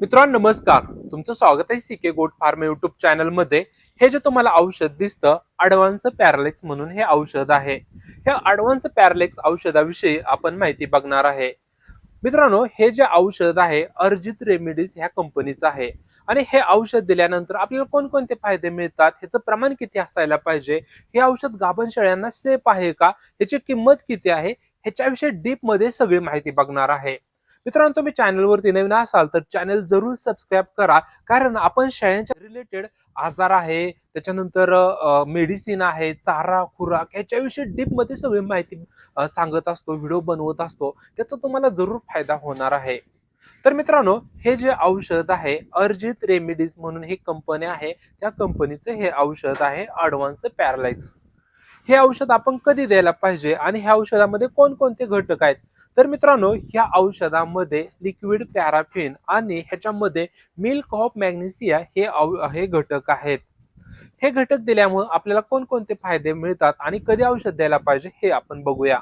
मित्रांनो नमस्कार. तुमचं स्वागत आहे सीके गोट फार्म युट्यूब चॅनलमध्ये. हे जे तुम्हाला औषध दिसतं अडव्हान्स पॅरालेक्स म्हणून हे औषध आहे. हे अडव्हान्स पॅरालेक्स औषधाविषयी आपण माहिती बघणार आहे. मित्रांनो हे जे औषध आहे अर्जित रेमेडीज ह्या कंपनीचं आहे. आणि हे औषध दिल्यानंतर आपल्याला कोणकोणते फायदे मिळतात? ह्याचं प्रमाण किती असायला पाहिजे? हे औषध गाभण शेळ्यांना सेफ आहे का? ह्याची किंमत किती आहे? ह्याच्याविषयी डीपमध्ये सगळी माहिती बघणार आहे. मित्रांनो तुम्ही चॅनलवरती नवीन असाल तर चॅनल जरूर सबस्क्राईब करा. कारण आपण शेळ्यांच्या रिलेटेड आजार आहे त्याच्यानंतर मेडिसिन आहे चारा खुराक याच्याविषयी डीपमध्ये सगळी माहिती सांगत असतो व्हिडिओ बनवत असतो. त्याचा तुम्हाला जरूर फायदा होणार आहे. तर मित्रांनो हे जे औषध आहे अर्जित रेमेडीज म्हणून ही कंपनी आहे. त्या कंपनीचं हे औषध आहे अडव्हान्स पॅरालाइक्स हे औषध आपण कधी द्यायला पाहिजे आणि ह्या औषधामध्ये कोणकोणते घटक आहेत? तर मित्रांनो ह्या औषधामध्ये लिक्विड पॅराफिन आणि ह्याच्यामध्ये मिल्क ऑफ मॅग्नेसिया हे हे घटक आहेत. हे घटक दिल्यामुळे आपल्याला कोणकोणते फायदे मिळतात आणि कधी औषध द्यायला पाहिजे हे आपण बघूया.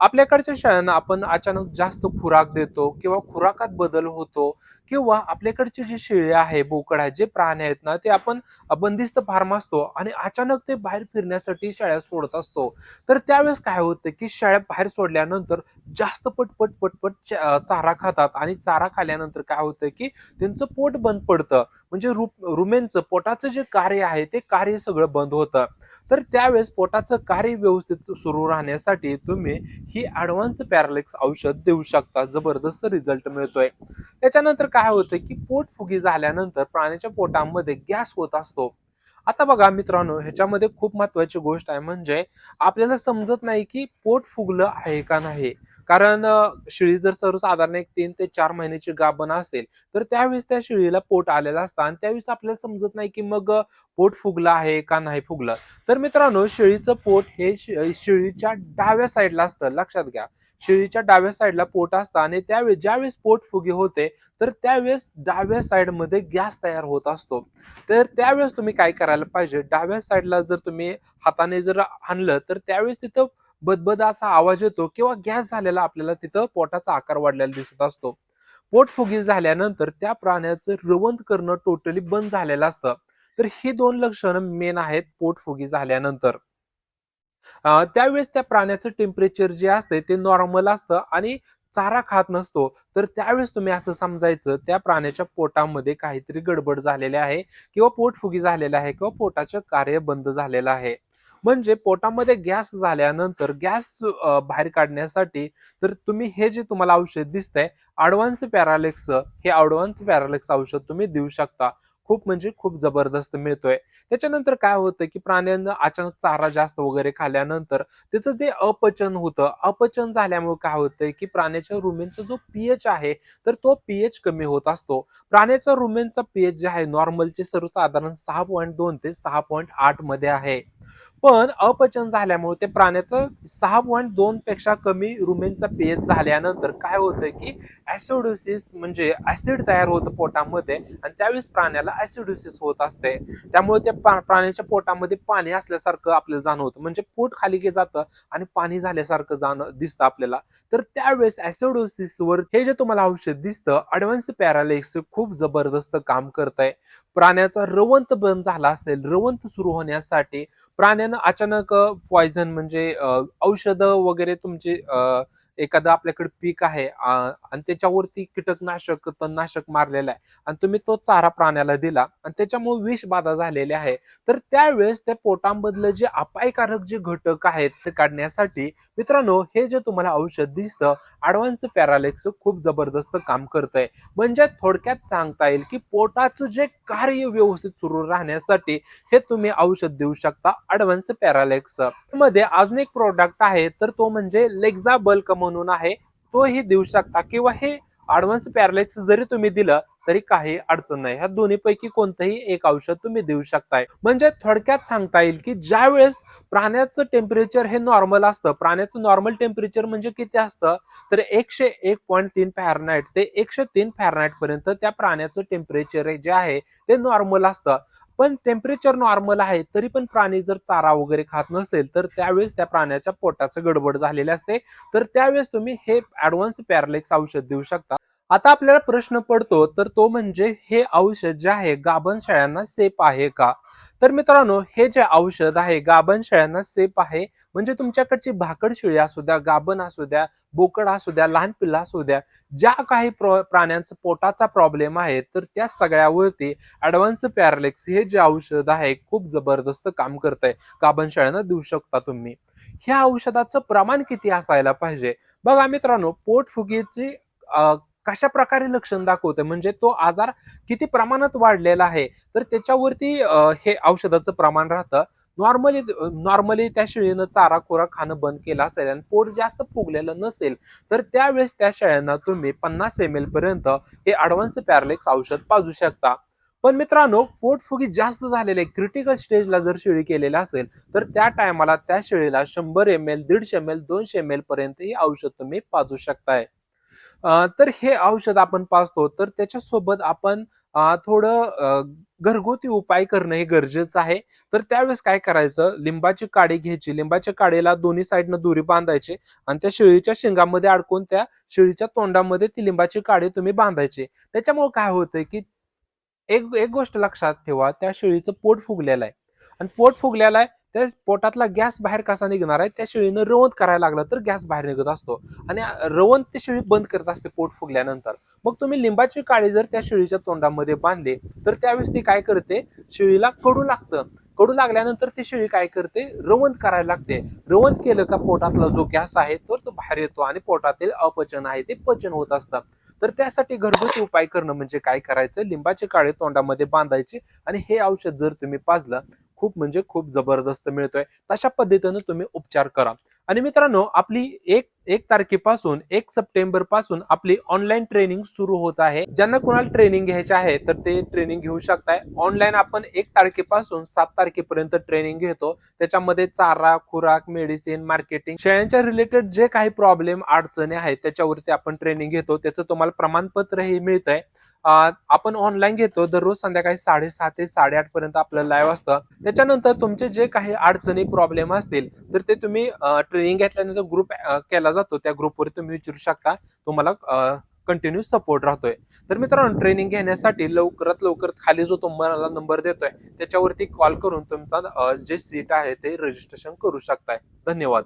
आपल्याकडच्या शाळांना आपण अचानक जास्त खुराक देतो किंवा खुराकात बदल होतो किंवा आपल्याकडची जी शेळी आहे बोकड आहे जे प्राणी आहेत ना ते आपण बंदिस्त फार्म असतो आणि अचानक ते बाहेर फिरण्यासाठी शाळा सोडत असतो. तर त्यावेळेस काय होतं की शाळा बाहेर सोडल्यानंतर जास्त पटपट पटपट चारा खातात आणि चारा खाल्ल्यानंतर काय होतं की त्यांचं पोट बंद पडतं. म्हणजे रु रुमेनचं पोटाचं जे कार्य आहे ते कार्य सगळं बंद होतं. तर त्यावेळेस पोटाचं कार्य व्यवस्थित सुरू राहण्यासाठी तुम्ही ही ॲडव्हान्स पॅरालिक्स औषध देऊ शकता जबरदस्त रिझल्ट मिळतोय. त्याच्यानंतर काय होतं की पोट फुगी झाल्यानंतर प्राण्याच्या पोटामध्ये गॅस होत असतो. आता बघा मित्रांनो ह्याच्यामध्ये खूप महत्वाची गोष्ट आहे. म्हणजे आपल्याला समजत नाही की पोट फुगलं आहे का नाही. कारण शिळी शेळी जर सर्वसाधारण एक तीन ते चार महिन्याची गाभण असेल तर त्यावेळेस त्या शेळीला पोट आलेलं असतं. आणि त्यावेळेस आपल्याला समजत नाही की मग पोट फुगलं आहे का नाही फुगलं. तर मित्रांनो शेळीचं पोट हे शिळीच्या शेळीच्या डाव्या साईडला असतं. लक्षात घ्या. शेळीच्या डाव्या साईडला पोट असतं आणि त्यावेळेस ज्यावेळेस पोट फुगी होते तर त्यावेळेस डाव्या साईडमध्ये गॅस तयार होत असतो. तर त्यावेळेस तुम्ही काय करायला पाहिजे. डाव्या साईडला जर तुम्ही हाताने जर आणलं तर त्यावेळेस तिथं बदबद असा आवाज येतो किंवा गॅस झालेला आपल्याला तिथं पोटाचा आकार वाढलेला दिसत असतो. पोटफुगी झाल्यानंतर त्या प्राण्याचं रवंत करणं टोटली बंद झालेलं असतं. तर ही दोन लक्षणं मेन आहेत पोटफुगी झाल्यानंतर. त्यावेळेस त्या प्राण्याचं टेम्परेचर जे असतं ते नॉर्मल असतं आणि चारा खात नसतो तर त्यावेळेस तुम्ही असं समजायचं त्या प्राण्याच्या पोटामध्ये काहीतरी गडबड झालेली आहे किंवा पोटफुगी झालेला आहे किंवा पोटाचं कार्य बंद झालेलं आहे. म्हणजे पोटामध्ये गॅस झाल्यानंतर गॅस बाहेर काढण्यासाठी तर तुम्ही हे जे तुम्हाला औषध दिसतंय अडव्हान्स पॅरालेक्स हे अडव्हान्स पॅरालेक्स औषध तुम्ही देऊ शकता. खूप म्हणजे खूप जबरदस्त मिळतोय. त्याच्यानंतर काय होतं की प्राण्यांना अचानक चारा जास्त वगैरे खाल्ल्यानंतर त्याचं ते अपचन होतं अपचन झाल्यामुळे काय होतंय की प्राण्याच्या रुमेनचा जो पीएच आहे तर तो पीएच कमी होत असतो. प्राण्याचा रुमेनचा पीएच जे आहे नॉर्मलचे सर्वसाधारण सहा पॉईंट दोन ते सहा पॉईंट आठमध्ये आहे. पण अपचन झाल्यामुळे ते प्राण्याचं सहा पॉईंट दोन पेक्षा कमी रुमेनचा पीएच झाल्यानंतर काय होतं की ऍसिडोसिस म्हणजे ऍसिड तयार होतं पोटामध्ये आणि त्यावेळेस प्राण्याला ऍसिडोसिस होत असते. त्यामुळे त्या प्राण्याच्या पोटामध्ये पाणी असल्यासारखं आपल्याला जाणवतं. म्हणजे पोट खाली गे जातं आणि पाणी झाल्यासारखं जाण दिसतं आपल्याला. तर त्यावेळेस ऍसिडोसिस वर हे जे तुम्हाला औषध दिसतं अडव्हान्स पॅरालिक्स खूप जबरदस्त काम करत आहे प्राण्याचा रवंत बंद झाला असेल रवंत सुरू होण्यासाठी प्राण्यानं अचानक पॉयझन म्हणजे औषधं वगैरे तुमचे अ, एखादं आपल्याकडे पीक आहे आणि त्याच्यावरती कीटकनाशक तणनाशक मारलेलं आहे आणि तुम्ही तो चारा प्राण्याला दिला आणि त्याच्यामुळे विष बाधा झालेली आहे तर त्यावेळेस त्या पोटांमधलं जे अपायकारक जे घटक आहेत ते काढण्यासाठी मित्रांनो हे जे तुम्हाला औषध दिसतं ॲडव्हान्स पॅरालेक्स खूप जबरदस्त काम करतंय. म्हणजे थोडक्यात सांगता येईल की पोटाचं जे कार्य व्यवस्थित सुरू राहण्यासाठी हे तुम्ही औषध देऊ शकता ॲडव्हान्स पॅरालेक्समध्ये अजून एक प्रोडक्ट आहे तर तो म्हणजे लेक्झा बल्क म्हणून आहे तोही देऊ शकता. किंवा हे ऍडव्हान्स पॅरालेक्स जरी तुम्ही दिलं तरी काही अडचण नाही. ह्या दोन्हीपैकी कोणतंही एक औषध तुम्ही देऊ शकताय. म्हणजे थोडक्यात सांगता येईल की ज्या वेळेस प्राण्याचं टेम्परेचर हे नॉर्मल असतं प्राण्याचं नॉर्मल टेम्परेचर म्हणजे किती असतं? तर एकशे एक पॉईंट तीन फॅरनाईट ते एकशे तीन फॅरनाईट पर्यंत त्या प्राण्याचं टेम्परेचर जे आहे ते नॉर्मल असतं. पण टेम्परेचर नॉर्मल आहे तरी पण प्राणी जर चारा वगैरे खात नसेल तर त्यावेळेस त्या प्राण्याच्या पोटाचं गडबड झालेले असते. तर त्यावेळेस तुम्ही हे ऍडव्हान्स पॅरलेक्स औषध देऊ शकता. आता आपल्याला प्रश्न पडतो तर तो म्हणजे हे औषध जे आहे गाभण शेळ्यांना सेफ आहे का? तर मित्रांनो हे जे औषध आहे गाभण शेळ्यांना सेफ आहे म्हणजे तुमच्याकडची भाकड शेळी असू द्या गाभण असू द्या बोकड असू द्या लहान पिल्ला असू द्या ज्या काही प्राण्यांचं प्राण्यांचा पोटाचा प्रॉब्लेम आहे तर त्या सगळ्यावरती ऍडव्हान्स पॅरालेक्स हे जे औषध आहे खूप जबरदस्त काम करत आहे गाभण शेळ्यांना देऊ शकता तुम्ही. ह्या औषधाचं प्रमाण किती असायला पाहिजे? बघा मित्रांनो पोटफुगीची कशा प्रकारे लक्षण दाखवते म्हणजे तो आजार किती प्रमाणात वाढलेला आहे? तर त्याच्यावरती हे औषधाचं प्रमाण राहतं. नॉर्मली नॉर्मली त्या शेळीनं चारा खोरा खाणं बंद केलं असेल आणि पोट जास्त फुगलेलं नसेल तर त्यावेळेस त्या शेळ्यांना तुम्ही पन्नास एम एल पर्यंत हे अडव्हान्स पॅरलेक्स औषध पाजू शकता. पण मित्रांनो पोटफुगी जास्त झालेले क्रिटिकल स्टेजला जर शेळी केलेली असेल तर त्या टायमाला त्या शेळीला शंभर एम एल दीडशे एम एल दोनशे एम एल पर्यंत हे औषध तुम्ही पाजू शकताय. तर हे औषध आपण पाचतो तर त्याच्यासोबत आपण थोडं घरगुती उपाय करणं हे गरजेचं आहे. तर त्यावेळेस काय करायचं लिंबाची काडी घ्यायची. लिंबाच्या काडीला दोन्ही साईडनं दोरी बांधायची आणि त्या शेळीच्या शिंगामध्ये अडकून त्या शेळीच्या तोंडामध्ये ती लिंबाची काडी तुम्ही बांधायची. त्याच्यामुळे काय होतंय की एक एक गोष्ट लक्षात ठेवा त्या शेळीचं पोट फुगलेलं आहे. आणि पोट फुगलेलं आहे त्या पोटातला गॅस बाहेर कसा निघणार आहे त्या शेळीनं रवंत करायला लागलं तर गॅस बाहेर निघत असतो. आणि रवंत ती शेळी बंद करत असते पोट फुगल्यानंतर. मग तुम्ही लिंबाची काळी जर त्या शेळीच्या तोंडामध्ये बांधली तर त्यावेळेस ती काय करते? शेळीला कडू लागतं. कडू लागल्यानंतर ती शेळी काय करते? रवंत करायला लागते. रवंत केलं का पोटातला जो गॅस आहे तो तो बाहेर येतो आणि पोटातील अपचन आहे ते पचन होत असतं. तर त्यासाठी घरगुती उपाय करणं म्हणजे काय करायचं? लिंबाचे काळे तोंडामध्ये बांधायचे आणि हे औषध जर तुम्ही पाजलं खूप म्हणजे खूप जबरदस्त मिळतोय. तशा पद्धतीनं तुम्ही उपचार करा. आणि मित्रांनो आपली एक एक तारखेपासून एक सप्टेंबरपासून आपली ऑनलाईन ट्रेनिंग सुरू होत आहे. ज्यांना कुणाला ट्रेनिंग घ्यायचे आहे तर ते ट्रेनिंग घेऊ शकताय. ऑनलाईन आपण एक तारखेपासून सात तारखेपर्यंत ट्रेनिंग घेतो. त्याच्यामध्ये चारा खुराक मेडिसिन मार्केटिंग शेळ्यांच्या रिलेटेड जे काही प्रॉब्लेम अडचणी आहेत त्याच्यावरती आपण ट्रेनिंग घेतो. त्याचं तुम्हाला प्रमाणपत्रही मिळतंय. आपण ऑनलाईन घेतो. दररोज संध्याकाळी साडेसात ते साडेआठ पर्यंत आपलं लाईव्ह असतं. त्याच्यानंतर तुमचे जे काही अडचणी प्रॉब्लेम असतील तर ते तुम्ही ट्रेनिंग घेतल्यानंतर ग्रुप केला जातो त्या ग्रुपवर तुम्ही विचारू शकता. तुम्हाला कंटिन्यू सपोर्ट राहतोय. तर मित्रांनो ट्रेनिंग घेण्यासाठी लवकरात लवकर खाली जो तुम्हाला नंबर देतोय त्याच्यावरती कॉल करून तुमचा जे सीट आहे ते रजिस्ट्रेशन करू शकताय. धन्यवाद.